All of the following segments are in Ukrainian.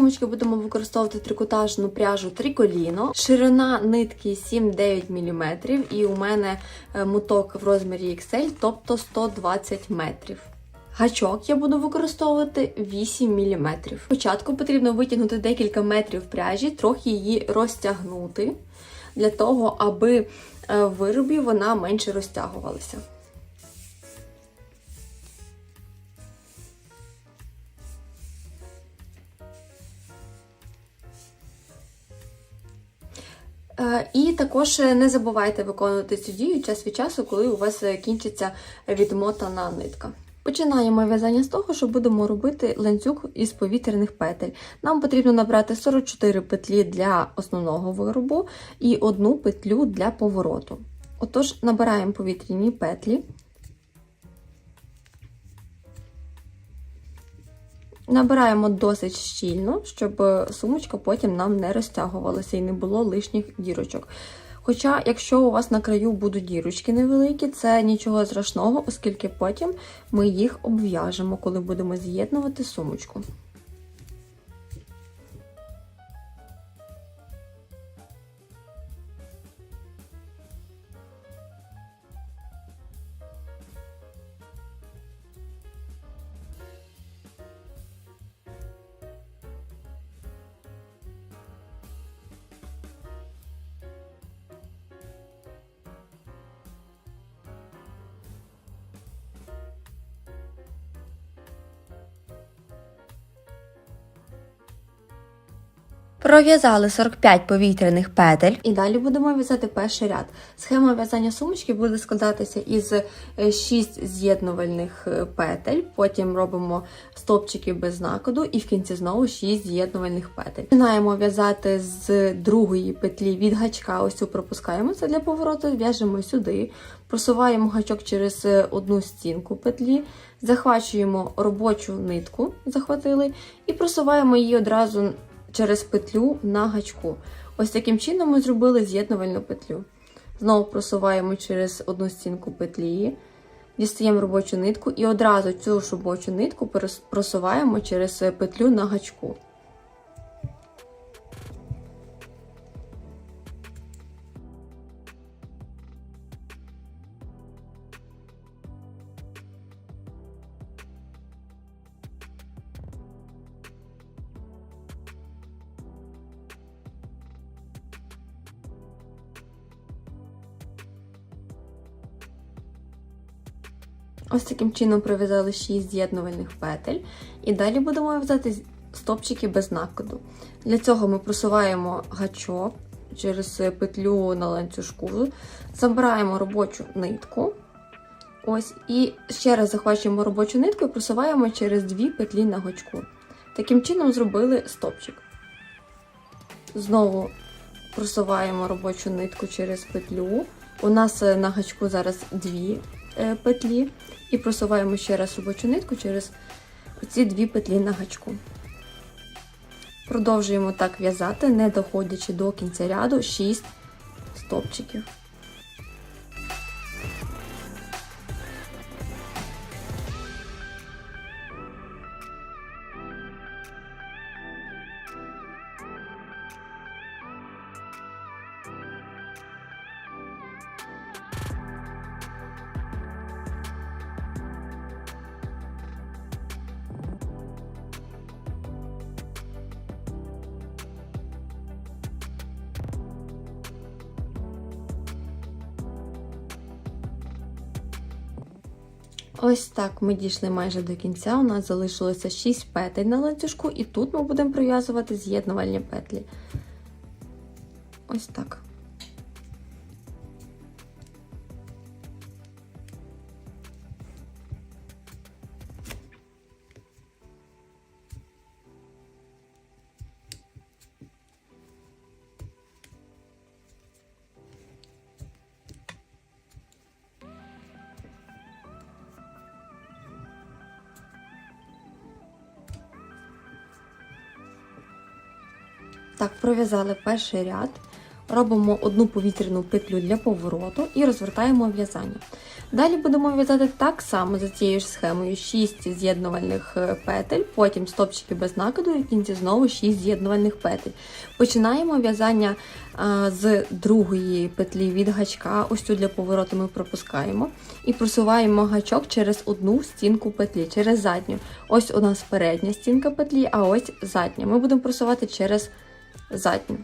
Сумочки будемо використовувати трикотажну пряжу триколіно. Ширина нитки 7-9 мм, і у мене е, моток в розмірі XL, тобто 120 метрів. Гачок я буду використовувати 8 мм. Спочатку потрібно витягнути декілька метрів пряжі, трохи її розтягнути, для того, аби е, в виробі вона менше розтягувалася. І також не забувайте виконувати цю дію час від часу, коли у вас е, кінчиться відмотана нитка. Починаємо в'язання з того, що будемо робити ланцюг із повітряних петель. Нам потрібно набрати 44 петлі для основного виробу і одну петлю для повороту. Отож, набираємо повітряні петлі. Набираємо досить щільно, щоб сумочка потім нам не розтягувалася і не було лишніх дірочок. Хоча, якщо у вас на краю будуть дірочки невеликі, це нічого страшного, оскільки потім ми їх обв'яжемо, коли будемо з'єднувати сумочку. Пров'язали 45 повітряних петель. І далі будемо в'язати перший ряд. Схема в'язання сумочки буде складатися із 6 з'єднувальних е, петель, потім робимо стопчики без накиду і в кінці знову 6 з'єднувальних петель. Починаємо в'язати з другої петлі від гачка, ось цю пропускаємо це для повороту, в'яжемо сюди, просуваємо гачок через е, одну стінку петлі, захвачуємо робочу нитку, захватили, і просуваємо її одразу через петлю на гачку. Ось таким чином ми зробили з'єднувальну петлю. Знову просуваємо через одну стінку петлі, дістаємо робочу нитку і одразу цю ж робочу нитку просуваємо через петлю на гачку. Ось таким чином пров'язали 6 з'єднувальних петель. І далі будемо в'язати стопчики без накиду. Для цього ми просуваємо гачок через петлю на ланцюжку, забираємо робочу нитку. Ось, і ще раз захвачуємо робочу нитку і просуваємо через дві петлі на гачку. Таким чином зробили стопчик. Знову просуваємо робочу нитку через петлю. У нас на гачку зараз дві петлі. І просуваємо ще раз робочу нитку через ці дві петлі на гачку. Продовжуємо так в'язати, не доходячи до кінця ряду 6 стопчиків. Ми дійшли майже до кінця. У нас залишилося 6 петель на ланцюжку, і тут ми будемо прив'язувати з'єднувальні петлі. Ось так. Пров'язали перший ряд. робимо одну повітряну петлю для повороту і розвертаємо в'язання. Далі будемо в'язати так само за цією ж схемою 6 з'єднувальних е, петель, потім стопчики без накиду і в кінці знову 6 з'єднувальних петель. Починаємо в'язання з другої петлі від гачка, ось цю для повороту ми пропускаємо, і просуваємо гачок через одну стінку петлі, через задню. Ось у нас передня стінка петлі, а ось задня. Ми будемо просувати через задню.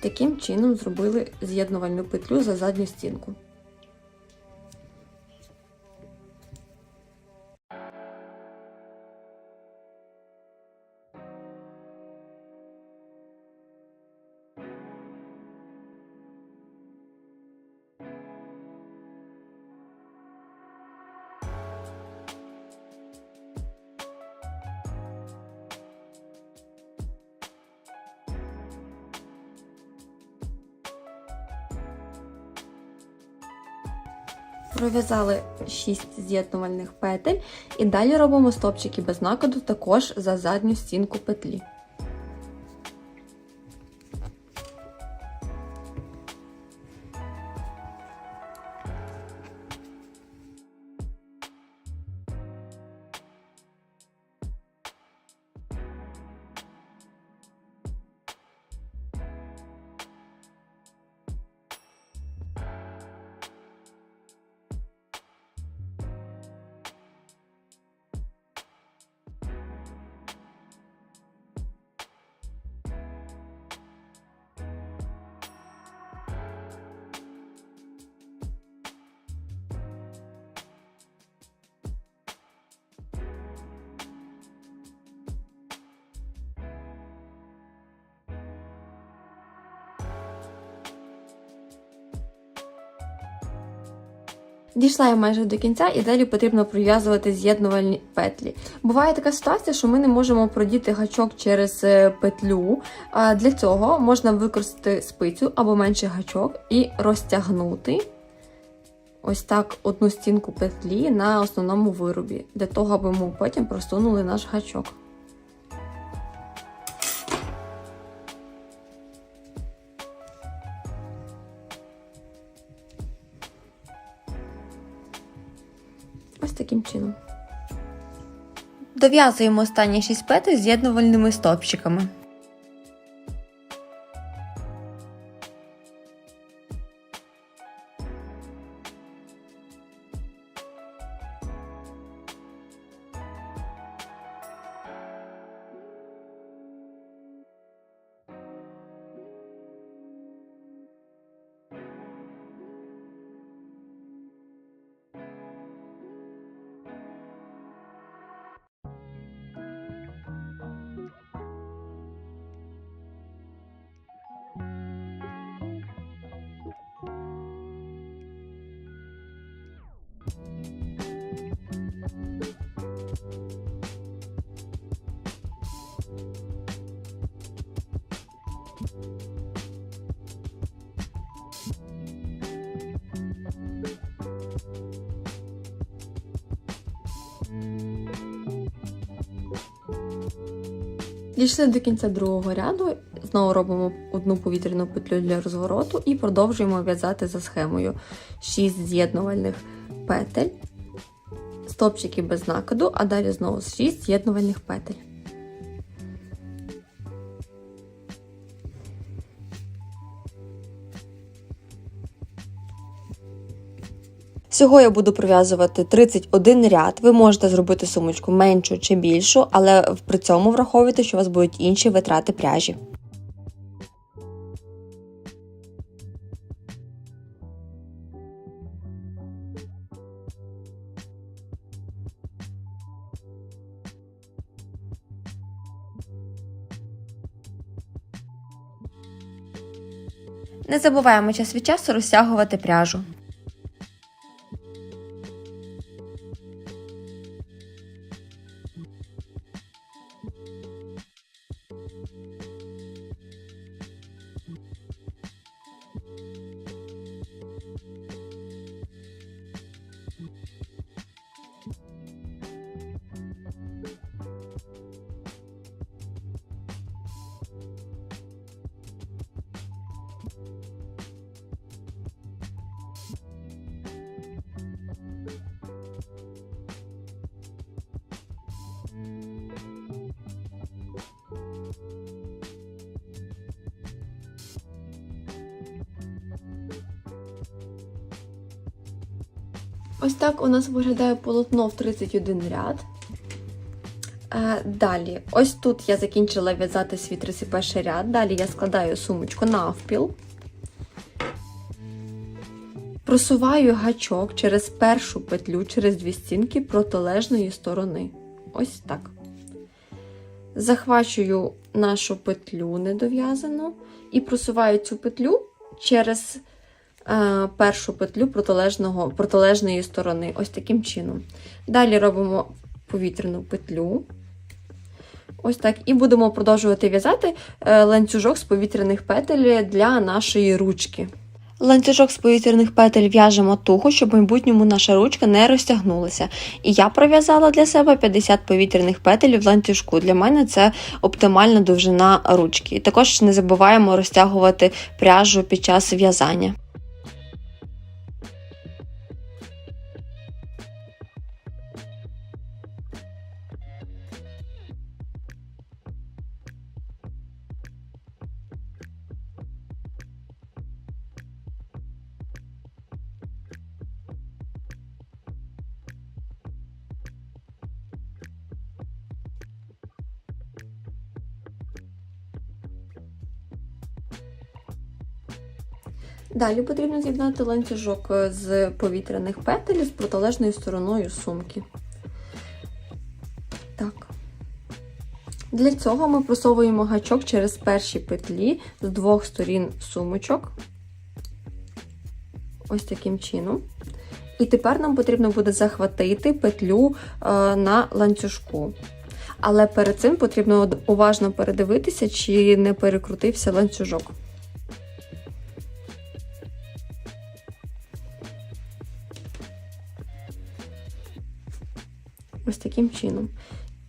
Таким чином зробили з'єднувальну петлю за задню стінку. Пров'язали 6 з'єднувальних петель і далі робимо стопчики без накиду також за задню стінку петлі. Дійшла я майже до кінця і далі потрібно пров'язувати з'єднувальні петлі. Буває така ситуація, що ми не можемо продіти гачок через е, петлю. Для цього можна використати спицю або менший гачок і розтягнути ось так одну стінку петлі на основному виробі, для того, аби ми потім просунули наш гачок. Таким чином. Дов'язуємо останні 6 петель з'єднувальними стовпчиками. Дійшли до кінця другого ряду, знову робимо одну повітряну петлю для розвороту і продовжуємо в'язати за схемою 6 з'єднувальних петель, стопчики без накиду, а далі знову 6 з'єднувальних петель. Всього я буду пров'язувати 31 ряд. Ви можете зробити сумочку меншу чи більшу, але при цьому враховуйте, що у вас будуть інші витрати пряжі. Не забуваємо час від часу розтягувати пряжу. Ось так у нас виглядає полотно в 31 ряд. Е, Далі, ось тут я закінчила в'язати свій 31 ряд. Далі я складаю сумочку навпіл. Просуваю гачок через першу петлю, через дві стінки протилежної сторони. Ось так. Захвачую нашу петлю недов'язану і просуваю цю петлю через першу петлю протилежного, протилежної сторони. Ось таким чином. Далі робимо повітряну петлю. Ось так. І будемо продовжувати в'язати е, ланцюжок з повітряних петель для нашої ручки. Ланцюжок з повітряних петель в'яжемо туго, щоб в майбутньому наша ручка не розтягнулася. І я пров'язала для себе 50 повітряних петель в ланцюжку. Для мене це оптимальна довжина ручки. І також не забуваємо розтягувати пряжу під час в'язання. Далі потрібно з'єднати ланцюжок е, з повітряних петель з протилежною стороною сумки. Так. Для цього ми просовуємо гачок через перші петлі з двох сторін сумочок. Ось таким чином. І тепер нам потрібно буде захватити петлю е, на ланцюжку. Але перед цим потрібно уважно передивитися, чи не перекрутився ланцюжок. Ось таким чином.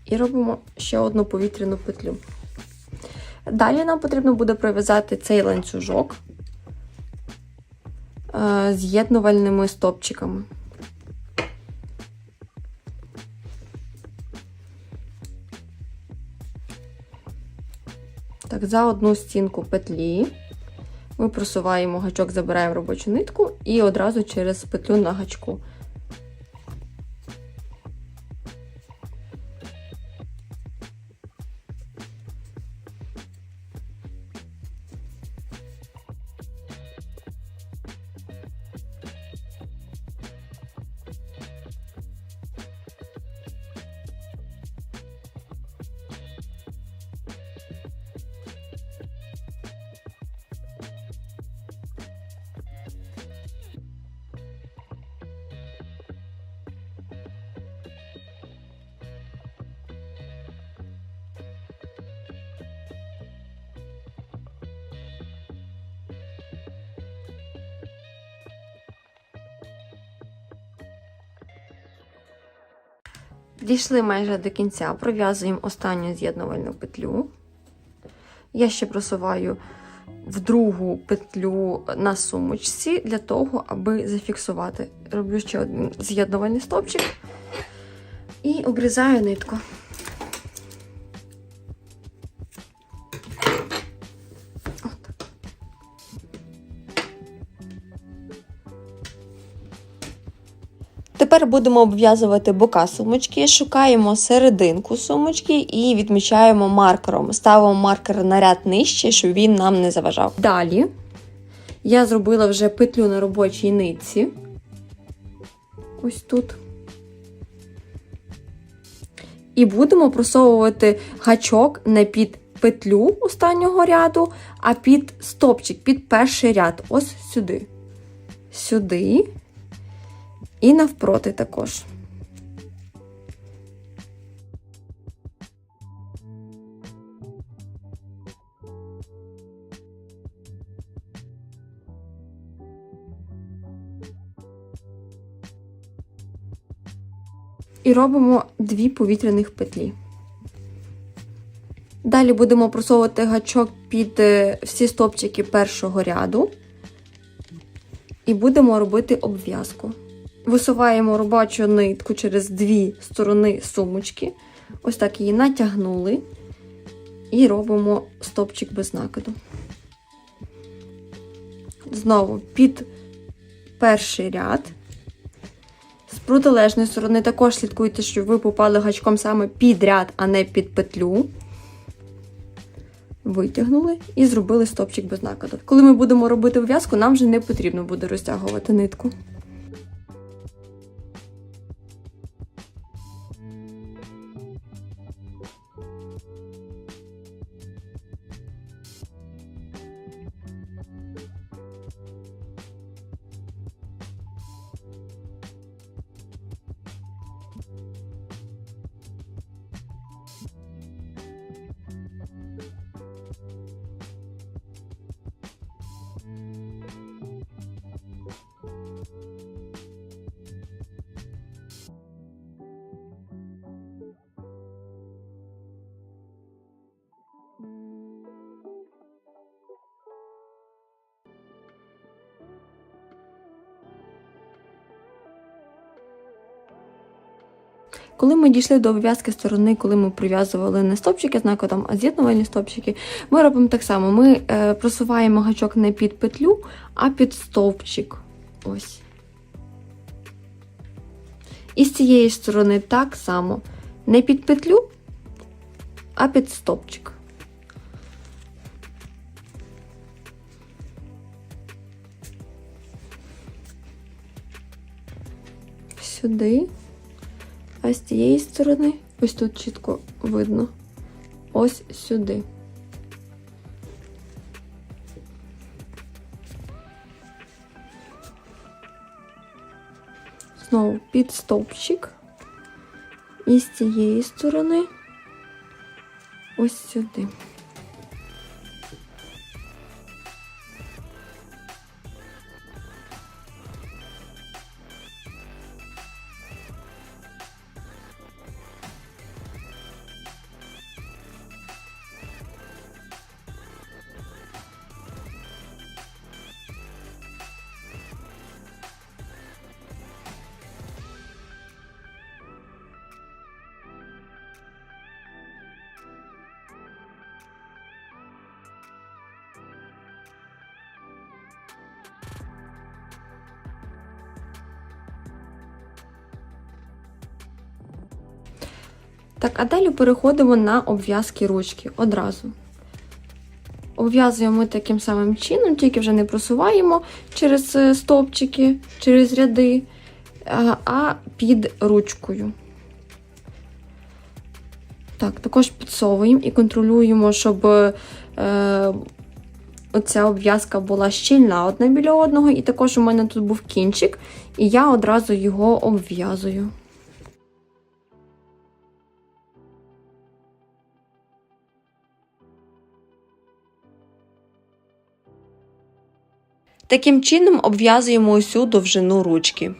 І робимо ще одну повітряну петлю. Далі нам потрібно буде пров'язати цей ланцюжок е, з'єднувальними стопчиками. Так, за одну стінку петлі ми просуваємо гачок, забираємо робочу нитку і одразу через петлю на гачку. Дійшли майже до кінця, пров'язуємо останню з'єднувальну петлю. Я ще просуваю в другу петлю на сумочці для того, аби зафіксувати. Роблю ще один з'єднувальний стовпчик і обрізаю нитку. Тепер будемо обв'язувати бока сумочки, шукаємо серединку сумочки і відмічаємо маркером. Ставимо маркер на ряд нижче, щоб він нам не заважав. Далі я зробила вже петлю на робочій нитці. Ось тут. І будемо просовувати гачок не під петлю останнього ряду, а під стопчик, під перший ряд. Ось сюди. Сюди. І навпроти також. І робимо дві повітряних петлі. Далі будемо просовувати гачок під е, всі стопчики першого ряду і будемо робити обв'язку. Висуваємо робочу нитку через дві сторони сумочки. Ось так її натягнули і робимо стопчик без накиду. Знову під перший ряд З протилежної сторони також слідкуйте, щоб ви попали гачком саме під ряд, а не під петлю. Витягнули і зробили стопчик без накиду. Коли ми будемо робити в'язку, нам вже не потрібно буде розтягувати нитку. Коли ми дійшли до обв'язки сторони, коли ми прив'язували не стопчики з накидом, а з'єднувальні стопчики, ми робимо так само. Ми е, просуваємо гачок не під петлю, а під стовпчик. Ось. І з цієї сторони так само. Не під петлю, а під стовпчик. Сюди. А з цієї сторони, ось тут чітко видно, ось сюди. Знову під стовпчик. І з цієї сторони ось сюди. Так, а далі переходимо на обв'язки ручки одразу. Обв'язуємо таким самим чином, тільки вже не просуваємо через е, стовпчики, через ряди, а- а під ручкою. Так, також підсовуємо і контролюємо, щоб е, оця обв'язка була щільна одна біля одного. І також у мене тут був кінчик, і я одразу його обв'язую. Таким чином обв'язуємо усю довжину ручки.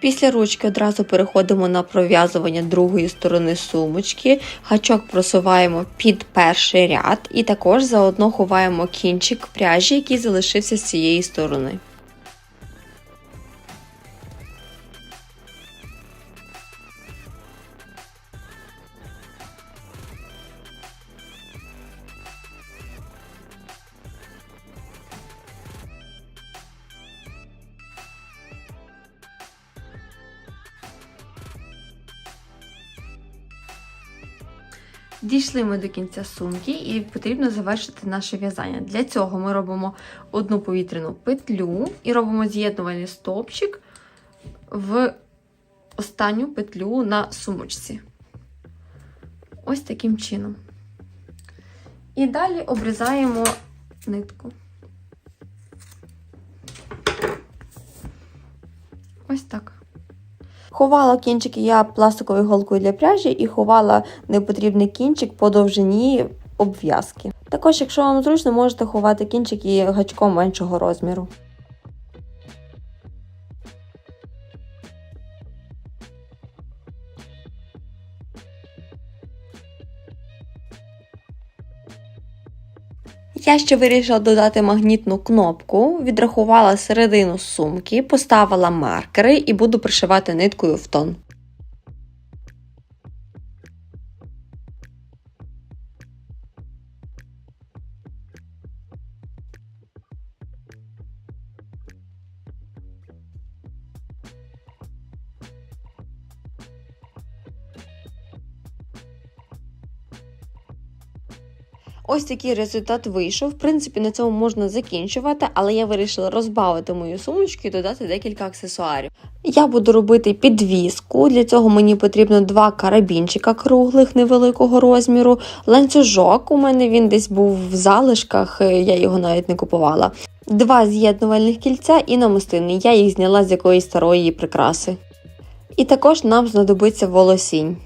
Після ручки одразу переходимо на пров'язування другої сторони сумочки, гачок просуваємо під перший ряд і також заодно ховаємо кінчик пряжі, який залишився з цієї сторони. Дійшли ми до кінця сумки і потрібно завершити наше в'язання. Для цього ми робимо одну повітряну петлю і робимо з'єднувальний стовпчик в останню петлю на сумочці. Ось таким чином. І далі обрізаємо нитку. Ось так. Ховала кінчики я пластиковою голкою для пряжі і ховала непотрібний кінчик по довжині обв'язки. Також, якщо вам зручно, можете ховати кінчики гачком меншого розміру. Я ще вирішила додати магнітну кнопку, відрахувала середину сумки, поставила маркери і буду пришивати ниткою в тон. Ось такий результат вийшов. В принципі, на цьому можна закінчувати, але я вирішила розбавити мою сумочку і додати декілька аксесуарів. Я буду робити підвіску. Для цього мені потрібно два карабінчика круглих невеликого розміру. Ланцюжок у мене він десь був в залишках, е, я його навіть не купувала. Два з'єднувальних кільця і намистини. Я їх зняла з якоїсь старої прикраси. І також нам знадобиться волосінь.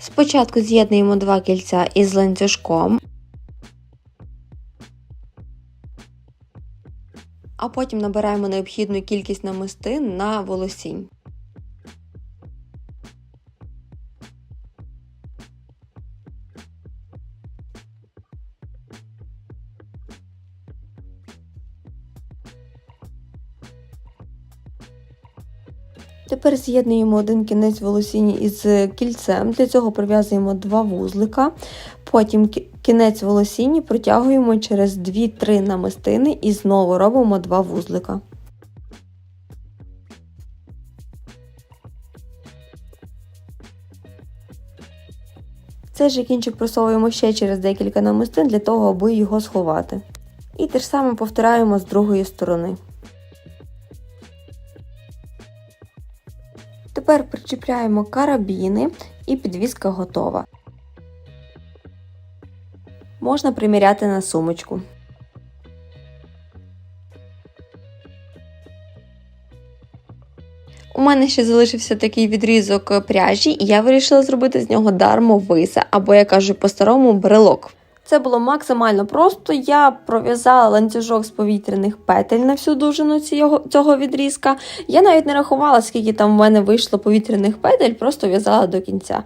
Спочатку з'єднуємо два кільця із ланцюжком. А потім набираємо необхідну кількість намистин на волосінь. Тепер з'єднуємо один кінець волосіння із кільцем. Для цього пров'язуємо два вузлика. Потім кінець волосіння протягуємо через 2-3 намистини і знову робимо два вузлика. Цей же кінчик просовуємо ще через декілька намистин для того, аби його сховати. І те ж саме повторяємо з другої сторони. Тепер причіпляємо карабіни і підвіска готова. Можна приміряти на сумочку. У мене ще залишився такий відрізок пряжі, і я вирішила зробити з нього дармовиса, або я кажу по-старому брелок. Це було максимально просто. Я пров'язала ланцюжок з повітряних петель на всю довжину цього, цього відрізка. Я навіть не рахувала, скільки там в мене вийшло повітряних петель, просто в'язала до кінця.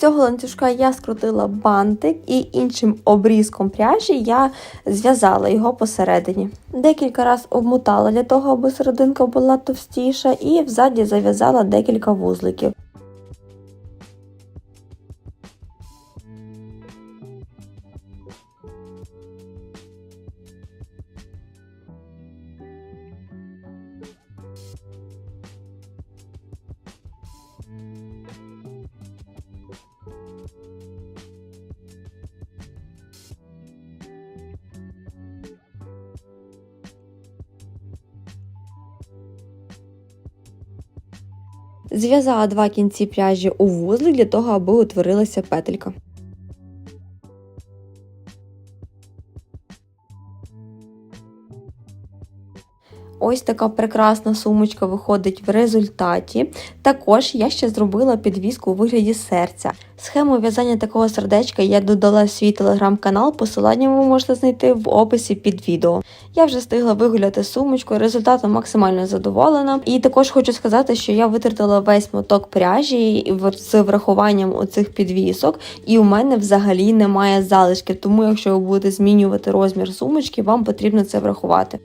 Цього ланцюжка я скрутила бантик і іншим обрізком пряжі я зв'язала його посередині. Декілька разів обмотала для того, аби серединка була товстіша, і взаді зав'язала декілька вузликів. Зв'язала два кінці пряжі у вузлик для того, аби утворилася петелька. Ось така прекрасна сумочка виходить в результаті. Також я ще зробила підвіску у вигляді серця. Схему в'язання такого сердечка я додала в свій телеграм-канал, посилання ви можете знайти в описі під відео. Я вже встигла вигуляти сумочку, результатом максимально задоволена. І також хочу сказати, що я витратила весь моток пряжі з врахуванням оцих підвісок, і у мене взагалі немає залишків. Тому, якщо ви будете змінювати розмір сумочки, вам потрібно це врахувати.